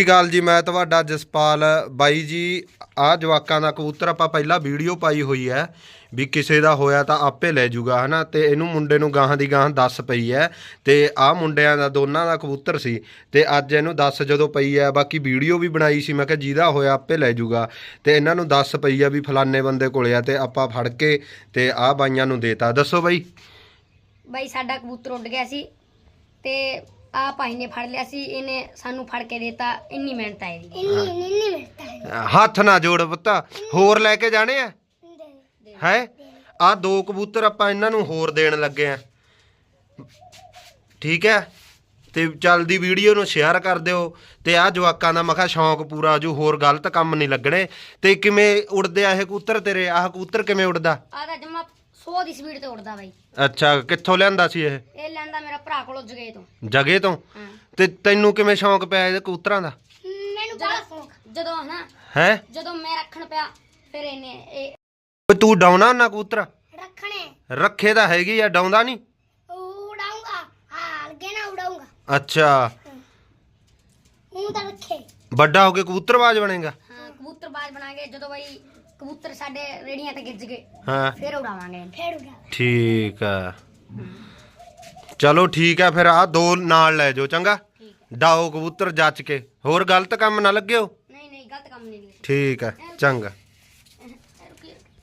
ਸਤਿ ਸ਼੍ਰੀ ਅਕਾਲ ਜੀ, ਮੈਂ ਤੁਹਾਡਾ ਜਸਪਾਲ ਬਾਈ ਜੀ। ਆ ਜਵਾਕਾਂ ਦਾ ਕਬੂਤਰ ਆਪਾਂ ਪਹਿਲਾਂ ਵੀਡੀਓ ਪਾਈ ਹੋਈ ਹੈ ਵੀ ਕਿਸੇ ਦਾ ਹੋਇਆ ਤਾਂ ਆਪੇ ਲੈ ਜਾਊਗਾ ਹਨਾ? ਤੇ ਇਹਨੂੰ ਮੁੰਡੇ ਨੂੰ ਗਾਹਾਂ ਦੀ ਗਾਹਾਂ ਦੱਸ ਪਈ ਹੈ। ਤੇ ਆ ਮੁੰਡਿਆਂ ਦਾ ਦੋਨਾਂ ਦਾ ਕਬੂਤਰ ਸੀ। ਤੇ ਅੱਜ ਇਹਨੂੰ ਦੱਸ ਜਦੋਂ ਪਈ ਹੈ, ਬਾਕੀ ਵੀਡੀਓ ਵੀ ਬਣਾਈ ਸੀ, ਮੈਂ ਕਿਹਾ ਜਿਹਦਾ ਹੋਇਆ ਆਪੇ ਲੈ ਜੂਗਾ। ਤੇ ਇਹਨਾਂ ਨੂੰ ਦੱਸ ਪਈ ਹੈ ਵੀ ਫਲਾਣੇ ਬੰਦੇ ਕੋਲੇ ਆ ਤੇ ਆਪਾਂ ਫੜ ਕੇ ਤੇ ਆ ਬਾਈਆਂ ਨੂੰ ਦੇਤਾ। ਦੱਸੋ ਬਾਈ। ਬਾਈ, ਸਾਡਾ ਕਬੂਤਰ ਉੱਡ ਗਿਆ ਸੀ ਤੇ ਆ ਭਾਈ ਨੇ ਫੜ ਲਿਆ ਸੀ ਇਹਨੇ ਸਾਨੂੰ ਫੜ ਕੇ ਦਿੱਤਾ ਇੰਨੀ ਮਿਹਨਤ ਆਈ ਦੀ। ਇੰਨੀ ਇੰਨੀ ਮਿਲਤਾ ਹੈ ਹੱਥ ਨਾ ਜੋੜ ਪੁੱਤਾ ਹੋਰ ਲੈ ਕੇ ਜਾਣੇ ਆ? ਹੈ? ਆ ਦੋ ਕਬੂਤਰ ਆਪਾਂ ਇਹਨਾਂ ਨੂੰ ਹੋਰ ਦੇਣ ਲੱਗੇ ਆ। ਠੀਕ ਹੈ? ਤੇ ਚੱਲਦੀ ਵੀਡੀਓ ਨੂੰ ਸ਼ੇਅਰ ਕਰ ਦਿਓ। ਤੇ ਆ ਜਵਾਕਾਂ ਦਾ ਮਖਾ ਸ਼ੌਂਕ ਪੂਰਾ ਜੋ ਹੋਰ ਗਲਤ ਕੰਮ ਨਹੀਂ ਲੱਗਣੇ। ਤੇ ਕਿਵੇਂ ਉੜਦੇ ਆ ਇਹ ਕਬੂਤਰ ਤੇਰੇ? ਆਹ ਕਬੂਤਰ ਕਿਵੇਂ ਉੜਦਾ? ਆ ਤਾਂ ਜਮਾ 100 ਦੀ ਸਪੀਡ ਤੇ ਉੱਡਦਾ ਬਾਈ। ਅੱਛਾ ਕਿੱਥੋਂ ਲਿਆਂਦਾ ਸੀ ਇਹ? ਇਹ ਲੈਂਦਾ ਮੇਰਾ ਭਰਾ ਕੋਲੋਂ ਜਗੇ ਤੋਂ। ਜਗੇ ਤੋਂ? ਹਾਂ। ਤੇ ਤੈਨੂੰ ਕਿਵੇਂ ਸ਼ੌਂਕ ਪਿਆ ਇਹਦੇ ਕਬੂਤਰਾਂ ਦਾ? ਮੈਨੂੰ ਬੜਾ ਜਦੋਂ ਸ਼ੌਂਕ। ਜਦੋਂ ਹਨਾ ਹੈ? ਜਦੋਂ ਮੈਂ ਰੱਖਣ ਪਿਆ ਫਿਰ ਇਹਨੇ ਇਹ ਓਏ ਤੂੰ ਡਾਉਣਾ ਨਾ ਕਬੂਤਰ? ਰੱਖਣੇ। ਰੱਖੇ ਤਾਂ ਹੈਗੀ ਆ ਡਾਉਂਦਾ ਨਹੀਂ? ਉਡਾਉਂਗਾ। ਹਾਂ ਅੱਗੇ ਨਾ ਉਡਾਉਂਗਾ। ਅੱਛਾ। ਉਹ ਤਾਂ ਰੱਖੇ। ਵੱਡਾ ਹੋ ਕੇ ਕਬੂਤਰਬਾਜ਼ ਬਣੇਗਾ। ਹਾਂ ਕਬੂਤਰਬਾਜ਼ ਬਣਾਗੇ ਜਦੋਂ ਬਾਈ ਕਬੂਤਰ ਸਾਡੇ ਰੇੜੀਆਂ ਤੇ ਗਿੱਜ ਗਏ। ਹਾਂ। ਫਿਰ ਉਡਾਵਾਂਗੇ। ਫੇਰ ਉਡਾ ਠੀਕ ਆ। ਚਲੋ ਠੀਕ ਆ ਫਿਰ ਆ ਦੋ ਨਾਲ ਲੈ ਜਾਓ ਚੰਗਾ? ਠੀਕ। ਡਾਓ ਕਬੂਤਰ ਜੱਚ ਕੇ। ਹੋਰ ਗਲਤ ਕੰਮ ਨਾ ਲੱਗਿਓ? ਨਹੀਂ ਨਹੀਂ ਗਲਤ ਕੰਮ ਨਹੀਂ ਠੀਕ ਆ ਚੰਗਾ।